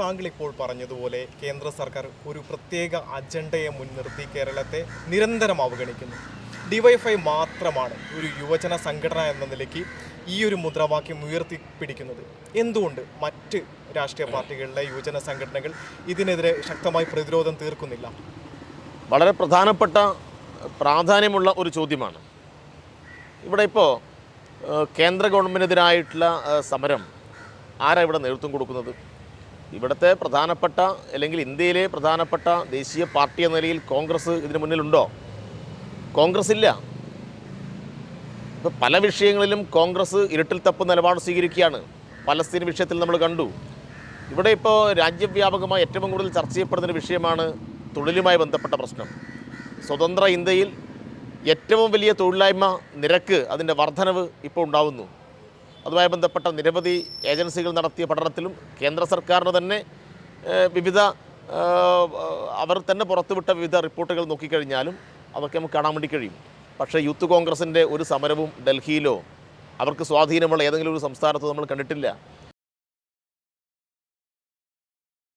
താങ്കൾ ഇപ്പോൾ പറഞ്ഞതുപോലെ കേന്ദ്ര സർക്കാർ ഒരു പ്രത്യേക അജണ്ടയെ മുൻനിർത്തി കേരളത്തെ നിരന്തരം അവഗണിക്കുന്നു. ഡിവൈഫൈ മാത്രമാണ് ഒരു യുവജന സംഘടന എന്ന നിലയ്ക്ക് ഈ ഒരു മുദ്രാവാക്യം ഉയർത്തിപ്പിടിക്കുന്നത്. എന്തുകൊണ്ട് മറ്റ് രാഷ്ട്രീയ പാർട്ടികളിലെ യുവജന സംഘടനകൾ ഇതിനെതിരെ ശക്തമായി പ്രതിരോധം തീർക്കുന്നില്ല? വളരെ പ്രധാനപ്പെട്ട പ്രാധാന്യമുള്ള ഒരു ചോദ്യമാണ്. ഇവിടെ ഇപ്പോൾ കേന്ദ്ര ഗവൺമെന്റിനെതിരായിട്ടുള്ള സമരം ആരാ ഇവിടെ നേതൃത്വം കൊടുക്കുന്നത്? ഇവിടുത്തെ പ്രധാനപ്പെട്ട അല്ലെങ്കിൽ ഇന്ത്യയിലെ പ്രധാനപ്പെട്ട ദേശീയ പാർട്ടി എന്ന നിലയിൽ കോൺഗ്രസ് ഇതിന് മുന്നിലുണ്ടോ? കോൺഗ്രസ് ഇല്ല. ഇപ്പോൾ പല വിഷയങ്ങളിലും കോൺഗ്രസ് ഇരുട്ടിൽ തപ്പ് നിലപാട് സ്വീകരിക്കുകയാണ്. പലസ്തീൻ വിഷയത്തിൽ നമ്മൾ കണ്ടു. ഇവിടെ ഇപ്പോൾ രാജ്യവ്യാപകമായി ഏറ്റവും കൂടുതൽ ചർച്ച ചെയ്യപ്പെടുന്ന വിഷയമാണ് തൊഴിലുമായി ബന്ധപ്പെട്ട പ്രശ്നം. സ്വതന്ത്ര ഇന്ത്യയിൽ ഏറ്റവും വലിയ തൊഴിലില്ലായ്മ നിരക്ക് അതിന്റെ വർധനവ് ഇപ്പോൾ ഉണ്ടാവുന്നു. അതുമായി ബന്ധപ്പെട്ട നിരവധി ഏജൻസികൾ നടത്തിയ പഠനത്തിലും കേന്ദ്ര സർക്കാരിന് തന്നെ വിവിധ അവർ തന്നെ പുറത്തുവിട്ട വിവിധ റിപ്പോർട്ടുകൾ നോക്കിക്കഴിഞ്ഞാലും അതൊക്കെ നമുക്ക് കാണാൻ വേണ്ടി കഴിയും. പക്ഷേ യൂത്ത് കോൺഗ്രസിന്റെ ഒരു സമരവും ഡൽഹിയിലോ അവർക്ക് സ്വാധീനമുള്ള ഏതെങ്കിലും ഒരു സംസ്ഥാനത്തോ നമ്മൾ കണ്ടിട്ടില്ല.